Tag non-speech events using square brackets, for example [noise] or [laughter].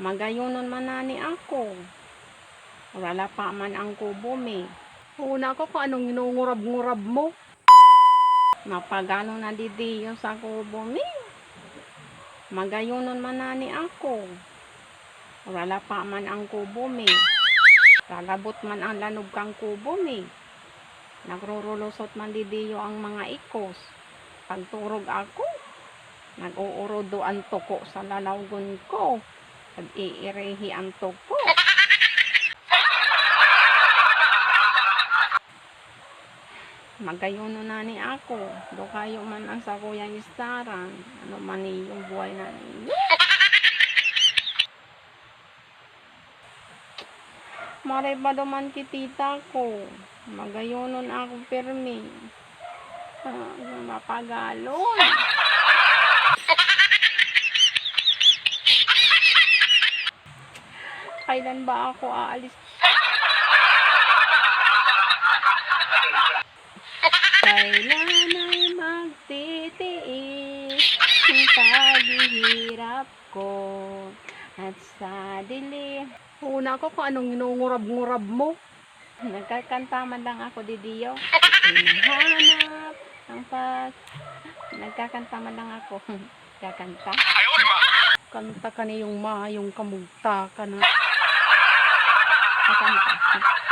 Magayunon man nani ako. Wala pa man ang kubo me. Una ko kung anong inungurab-ngurab mo. Mapagano na didiyo sa kubo me. Magayunon man nani ako. Wala pa man ang kubo me. Lalabot man ang lanog kang kubo me. Nagrurulusot man didiyo ang mga ikos. Pagturog ako, nag-uurodo ang toko sa lalawgon ko. Pag-iirehi ang toko. Magayuno na ni ako. Do kayo man ang sa kuyang istaran. Ano man yung buhay na ninyo. Maray ba duman kitita ko? Magayunon ako permi. Ah, mapagalon. Kailan ba ako aalis? Kailan ay magtitiis ang paghihirap ko at sa dilim. Una ko kung anong inungurab-ngurab mo. Nagkakanta man lang ako di Dio. Hinahanap ang pag... Nagkakanta man lang ako. [laughs] Kakanta. Kanta ka na yung mayong kamugta ka na. 他家有粉丝